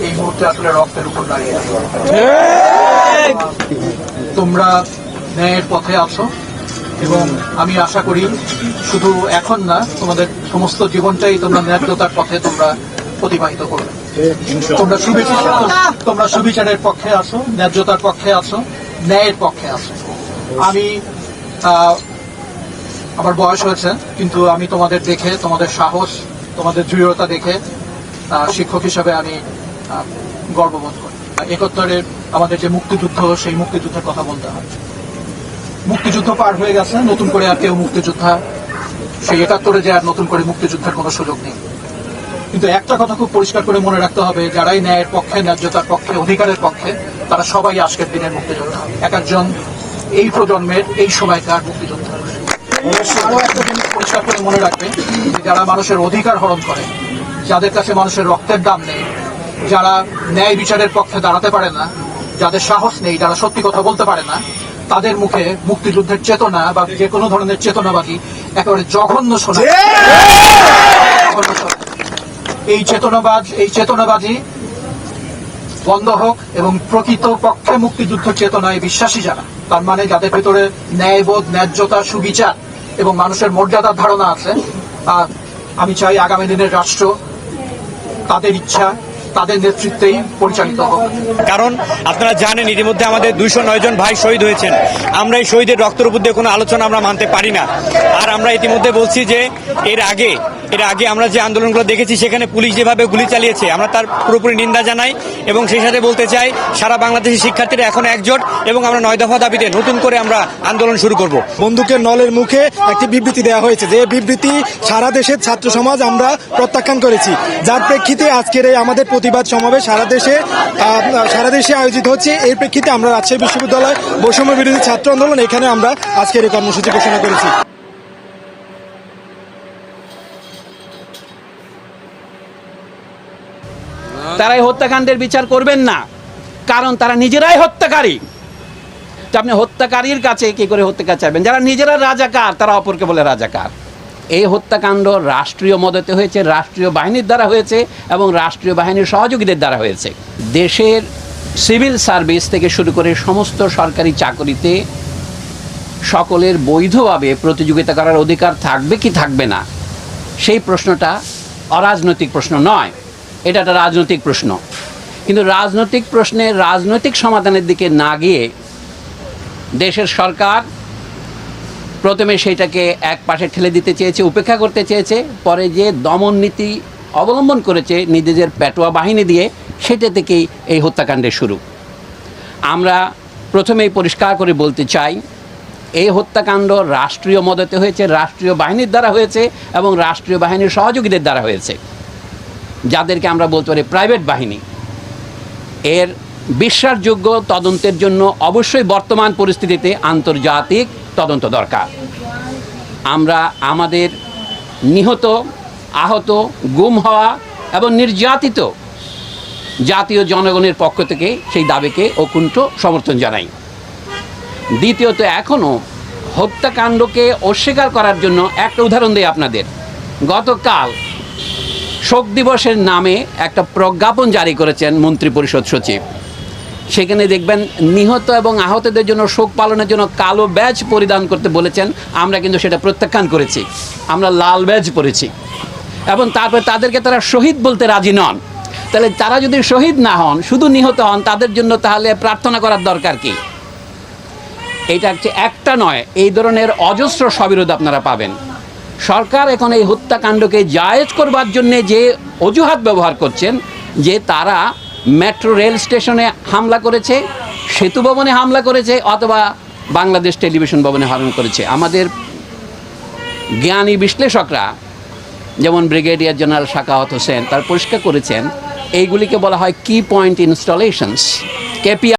এই মুহূর্তে আসলে রক্তের উপর তোমরা ন্যায়ের পথে আছো। এবং আমি আশা করি শুধু এখন না তোমাদের সমস্ত জীবনটাই তোমরা ন্যায্যতার পথে তোমরা অতিবাহিত করবে। তোমরা সুবিচার তোমরা সুবিচারের পক্ষে আছো ন্যায্যতার পক্ষে আছো ন্যায়ের পক্ষে আছো আমি আমার বয়স হয়েছে, কিন্তু আমি তোমাদের দেখে, তোমাদের সাহস, তোমাদের দৃঢ়তা দেখে শিক্ষক হিসাবে আমি গর্ববোধ করি। একত্তরের আমাদের যে মুক্তিযুদ্ধ, সেই মুক্তিযুদ্ধের কথা বলতে হয়। মুক্তিযুদ্ধ পার হয়ে গেছে, নতুন করে আর কেউ মুক্তিযোদ্ধা, সেই একাত্তরে যে আর নতুন করে মুক্তিযুদ্ধের কোনো সুযোগ নেই। কিন্তু একটা কথা খুব পরিষ্কার করে মনে রাখতে হবে যারাই ন্যায়ের পক্ষে ন্যায্যতার পক্ষে অধিকারের পক্ষে তারা সবাই আজকের দিনের মুক্তিযোদ্ধা। এক একজন এই প্রজন্মের এই সময়কার মুক্তিযোদ্ধা। আরও একটা জিনিস পরিষ্কার করে মনে রাখবে যে যারা মানুষের অধিকার হরণ করে যাদের কাছে মানুষের রক্তের দাম নেই যারা ন্যায় বিচারের পক্ষে দাঁড়াতে পারে না যাদের সাহস নেই যারা সত্যি কথা বলতে পারে না তাদের মুখে মুক্তিযুদ্ধের চেতনা বা যে কোনো ধরনের চেতনাবাদী একেবারে জঘন্য শোনা। এই চেতনাবাজ এই চেতনাবাজি বন্ধ হোক এবং প্রকৃত পক্ষে মুক্তিযুদ্ধ চেতনায় বিশ্বাসী যারা তার মানে যাদের ভেতরে ন্যায়বোধ ন্যায্যতা সুবিচার এবং মানুষের মর্যাদার ধারণা আছে। আহ, আমি চাই আগামী দিনের রাষ্ট্র তাদের ইচ্ছা তাদের নেতৃত্বেই পরিচালিত হোক কারণ আপনারা জানেন ইতিমধ্যে আমাদের দুইশো নয় জন ভাই শহীদ হয়েছেন। আমরা এই শহীদের রক্তের উপর দিয়ে কোনো আলোচনা আমরা মানতে পারি না। আর আমরা ইতিমধ্যে বলছি যে এর আগে এর আগে আমরা যে আন্দোলনগুলো দেখেছি সেখানে পুলিশ যেভাবে গুলি চালিয়েছে আমরা তার পুরোপুরি নিন্দা জানাই এবং সেই সাথে বলতে চাই সারা বাংলাদেশের শিক্ষার্থীরা এখন একজোট এবং আমরা নয় দফা দাবিতে নতুন করে আমরা আন্দোলন শুরু করব। বন্দুকের নলের মুখে একটি বিবৃতি দেওয়া হয়েছে। যে বিবৃতি সারা দেশের ছাত্র সমাজ আমরা প্রত্যাখ্যান করেছি। যার প্রেক্ষিতে আজকের এই আমাদের প্রতিবাদ সমাবেশ সারা দেশে সারা দেশে আয়োজিত হচ্ছে। এই প্রেক্ষিতে আমরা রাজশাহী বিশ্ববিদ্যালয় বৈষম্য বিরোধী ছাত্র আন্দোলন, এখানে আমরা আজকের এই কর্মসূচি ঘোষণা করেছি। তারা এই হত্যাকাণ্ডের বিচার করবেন না, কারণ তারা নিজেরাই হত্যাকারী। আপনি হত্যাকারীর কাছে কি করে হত্যাকার চাইবেন? যারা নিজেরা রাজাকার, তারা অপরকে বলে রাজাকার। এই হত্যাকাণ্ড রাষ্ট্রীয় মদতে হয়েছে, রাষ্ট্রীয় বাহিনীর দ্বারা হয়েছে এবং রাষ্ট্রীয় বাহিনীর সহযোগীদের দ্বারা হয়েছে। দেশের সিভিল সার্ভিস থেকে শুরু করে সমস্ত সরকারি চাকরিতে সকলের বৈধভাবে প্রতিযোগিতা করার অধিকার থাকবে কি থাকবে না, সেই প্রশ্নটা অরাজনৈতিক প্রশ্ন নয়। এটা একটা রাজনৈতিক প্রশ্ন। কিন্তু রাজনৈতিক প্রশ্নে রাজনৈতিক সমাধানের দিকে না গিয়ে দেশের সরকার প্রথমে সেইটাকে এক পাশে ঠেলে দিতে চেয়েছে, উপেক্ষা করতে চেয়েছে, পরে যে দমন নীতি অবলম্বন করেছে নিজেদের পেটোয়া বাহিনী দিয়ে, সেটা থেকেই এই হত্যাকাণ্ডের শুরু। আমরা প্রথমেই পরিষ্কার করে বলতে চাই, এই হত্যাকাণ্ড রাষ্ট্রীয় মদতে হয়েছে, রাষ্ট্রীয় বাহিনীর দ্বারা হয়েছে এবং রাষ্ট্রীয় বাহিনীর সহযোগীদের দ্বারা হয়েছে। যাদেরকে আমরা বলতে পারি প্রাইভেট বাহিনী। এর বিশ্বাসযোগ্য তদন্তের জন্য অবশ্যই বর্তমান পরিস্থিতিতে আন্তর্জাতিক তদন্ত দরকার। আমরা আমাদের নিহত, আহত, গুম হওয়া এবং নির্যাতিত জাতীয় জনগণের পক্ষ থেকে সেই দাবিকে অকুণ্ঠ সমর্থন জানাই। দ্বিতীয়ত এখনও হত্যাকাণ্ডকে অস্বীকার করার জন্য একটা উদাহরণ দিই আপনাদের। গতকাল শোক দিবসের নামে একটা প্রজ্ঞাপন জারি করেছেন মন্ত্রিপরিষদ সচিব। সেখানে দেখবেন নিহত এবং আহতদের জন্য শোক পালনের জন্য কালো ব্যাজ পরিধান করতে বলেছেন। আমরা কিন্তু সেটা প্রত্যাখ্যান করেছি। আমরা লাল ব্যাজ পরেছি। এবং তারপরে তাদেরকে তারা শহীদ বলতে রাজি নন। তাহলে তারা যদি শহীদ না হন, শুধু নিহত হন, তাদের জন্য তাহলে প্রার্থনা করার দরকার কি? এটা হচ্ছে একটা নয়, এই ধরনের অজস্র সবিরোধ আপনারা পাবেন। সরকার এখন এই হত্যাকাণ্ডকে জায়েজ করবার জন্যে যে অজুহাত ব্যবহার করছেন, যে তারা মেট্রো রেল স্টেশনে হামলা করেছে, সেতু ভবনে হামলা করেছে, অথবা বাংলাদেশ টেলিভিশন ভবনে হামলা করেছে। আমাদের জ্ঞানী বিশ্লেষকরা, যেমন ব্রিগেডিয়ার জেনারেল শাকাওয়াত হোসেন, তার পরিষ্কার করেছেন, এইগুলিকে বলা হয় কি পয়েন্ট ইনস্টলেশনস কেপিআই